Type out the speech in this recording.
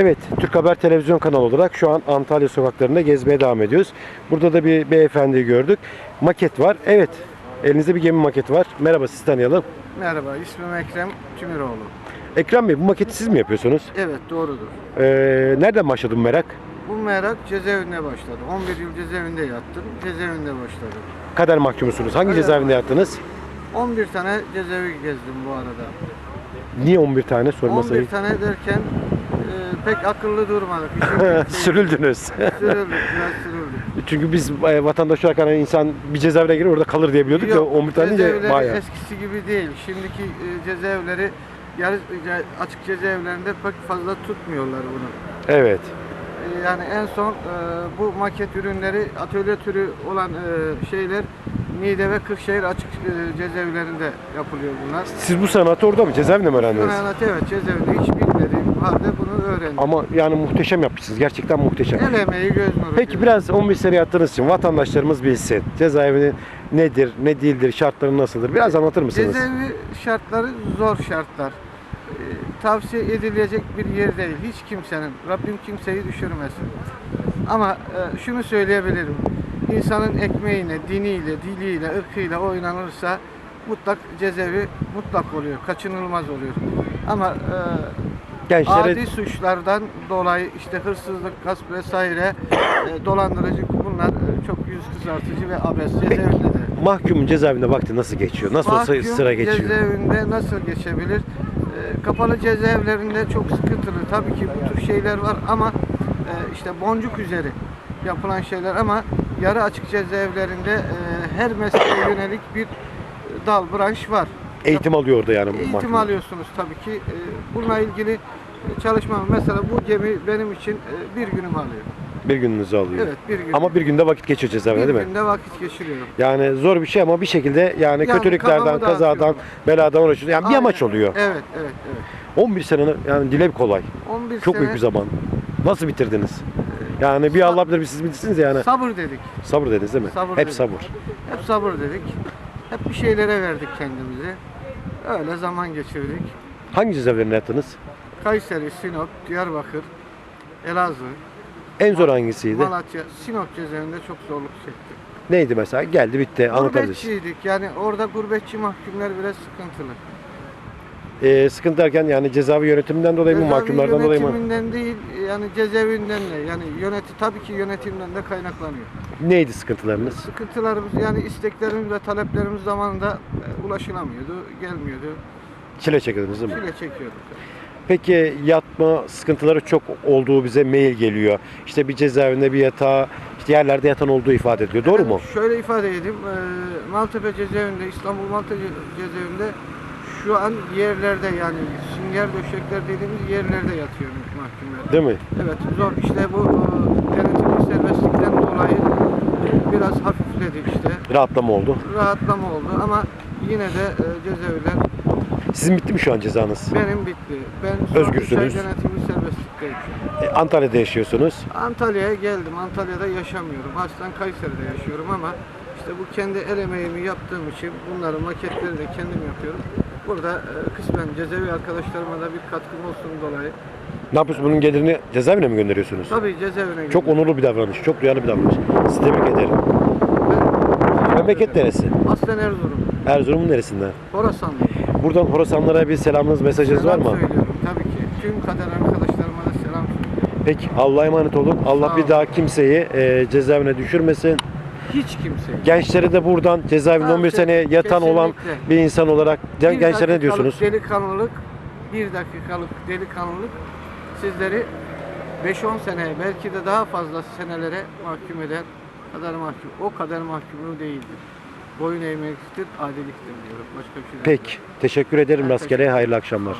Evet, Türk Haber Televizyon kanalı olarak şu an Antalya sokaklarında gezmeye devam ediyoruz. Burada da bir beyefendiyi gördük. Maket var. Evet, elinizde bir gemi maketi var. Merhaba, sizi tanıyalım. Merhaba, ismim Ekrem Tümiroğlu. Ekrem Bey, bu maketi siz mi yapıyorsunuz? Evet, doğrudur. Ee, nereden başladı bu merak? Bu merak cezaevinde başladı. 11 yıl cezaevinde yattım, cezaevinde başladım. Kader mahkumusunuz. Hangi Kader cezaevinde yattınız? 11 tane cezaevi gezdim bu arada. Niye 11 tane sorması 11 tane derken pek akıllı durmadık. Sürüldünüz. sürüldük, biraz sürüldük. Çünkü biz e, vatandaş olarak hani insan bir cezaevine girer orada kalır diye biliyorduk ya Yok, 11 tane cezaevleri bayağı. eskisi gibi değil. Şimdiki e, cezaevleri yarı ce- açık cezaevlerinde pek fazla tutmuyorlar bunu. Evet. E, Yani en son e, bu maket ürünleri atölye türü olan e, şeyler Niğde ve Kırşehir açık e, cezaevlerinde yapılıyor bunlar. Siz bu sanatı orada mı? Cezaevinde mi öğrendiniz? Sanat evet cezaevinde hiç bilmediğim halde öğrendim. Ama yani muhteşem yapmışsınız. Gerçekten muhteşem. El emeği göz nuru. Peki diyorum. biraz 11 sene yattığınız için vatandaşlarımız bilsin. Cezaevinin nedir, ne değildir, şartları nasıldır? Biraz anlatır mısınız? Cezaevi şartları zor şartlar. E, tavsiye edilecek bir yer değil. Hiç kimsenin. Rabbim kimseyi düşürmesin. Ama e, şunu söyleyebilirim. İnsanın ekmeğine, diniyle, diliyle, ırkıyla oynanırsa mutlak cezaevi mutlak oluyor. Kaçınılmaz oluyor. Ama e, Gençlere adi suçlardan dolayı işte hırsızlık, gasp vesaire e, dolandırıcı bunlar e, çok yüz kızartıcı ve abes cezaevinde de. mahkumun cezaevinde vakti nasıl geçiyor? Nasıl olsa Mahkum sıra geçiyor? cezaevinde nasıl geçebilir? Ee, kapalı cezaevlerinde çok sıkıntılı. Tabii ki bu tür şeyler var ama e, işte boncuk üzeri yapılan şeyler ama yarı açık cezaevlerinde e, her mesleğe yönelik bir dal, branş var. Eğitim alıyor orada yani Eğitim mahkum. alıyorsunuz tabii ki. E, bununla ilgili e, çalışma mesela bu gemi benim için e, bir günüm alıyor. Bir gününüzü alıyor. Evet bir gün. Ama bir günde vakit geçiyor cezaevinde bir değil mi? günde vakit geçiriyorum. Yani zor bir şey ama bir şekilde yani, Yani kötülüklerden, kazadan, beladan uğraşıyorsun. Yani bir Aynen. amaç oluyor. Evet, evet, evet. 11 sene yani dile kolay. 11 Çok sene büyük bir zaman. Nasıl bitirdiniz? Yani bir Allah bilir bir siz bilirsiniz yani. sabır dedik. Sabır dediniz değil mi? Sabır Hep dedik. sabır. Hep sabır dedik. Hep bir şeylere verdik kendimizi. Öyle zaman geçirdik. Hangi cezaevlerinde yattınız? Kayseri, Sinop, Diyarbakır, Elazığ, En zor hangisiydi? Malatya, Sinop cezaevinde çok zorluk çektik. Neydi mesela? Geldi bitti. Anlatabiliriz. Gurbetçiydik. Yani orada gurbetçi mahkumlar biraz sıkıntılı. Ee, sıkıntı derken yani cezaevi yönetiminden dolayı mı, Cezaevi mahkumlardan dolayı mı? yönetiminden değil, yani cezaevinden de. Yani yöneti tabii ki yönetimden de kaynaklanıyor. Neydi sıkıntılarınız? Sıkıntılarımız yani isteklerimiz ve taleplerimiz zamanında e, ulaşılamıyordu, gelmiyordu. Çile çekildiniz değil mi? Çile çekiyorduk. Peki yatma sıkıntıları çok olduğu bize mail geliyor. İşte bir cezaevinde bir yatağa, işte yerlerde yatan olduğu ifade ediliyor. Doğru mu? Şöyle ifade edeyim. eee, Maltepe cezaevinde, İstanbul Maltepe cezaevinde şu an yerlerde yani sünger döşekler dediğimiz yerlerde yatıyor mahkumlar. Değil mi? Evet zor. İşte bu denetimli serbestlikten dolayı biraz hafifledi işte. Rahatlama oldu. Rahatlama oldu ama yine de eee, cezaevler Sizin bitti mi şu an cezanız? benim bitti. Ben son Özgürsünüz. üç ay denetimli serbestlikteyim. E, Antalya'da yaşıyorsunuz. Antalya'ya geldim. Antalya'da yaşamıyorum. Aslen Kayseri'de yaşıyorum ama işte bu kendi el emeğimi yaptığım için bunların maketleri de kendim yapıyorum. Burada e, kısmen cezaevi arkadaşlarıma da bir katkım olsun dolayı. Ne yapıyorsunuz? Bunun gelirini cezaevine mi gönderiyorsunuz? Tabii cezaevine Çok onurlu bir davranış. Çok duyarlı bir davranış. Sizi tebrik ederim. Ben Memleket neresi? aslen Erzurum. Erzurum'un neresinden? Horasanlı. Buradan Horasanlara bir selamınız, mesajınız var Selam mı? söylüyorum tabii ki. Tüm kader arkadaşlarıma da selam söylüyorum. Peki Allah'a emanet olun. Allah bir daha kimseyi e, cezaevine düşürmesin. Hiç kimse. Gençlere de buradan cezaevinde Ha, 11 ke- sene yatan olan bir insan olarak Bir gençlere ne diyorsunuz? Delikanlılık, bir dakikalık delikanlılık sizleri 5-10 sene belki de daha fazla senelere mahkum eder. Kader mahkum. O kader mahkumluğu değildir. Boyun eğmektir, adiliktir diyorum. Başka bir şey. Peki. Teşekkür ederim. Ben Rastgele hayırlı akşamlar.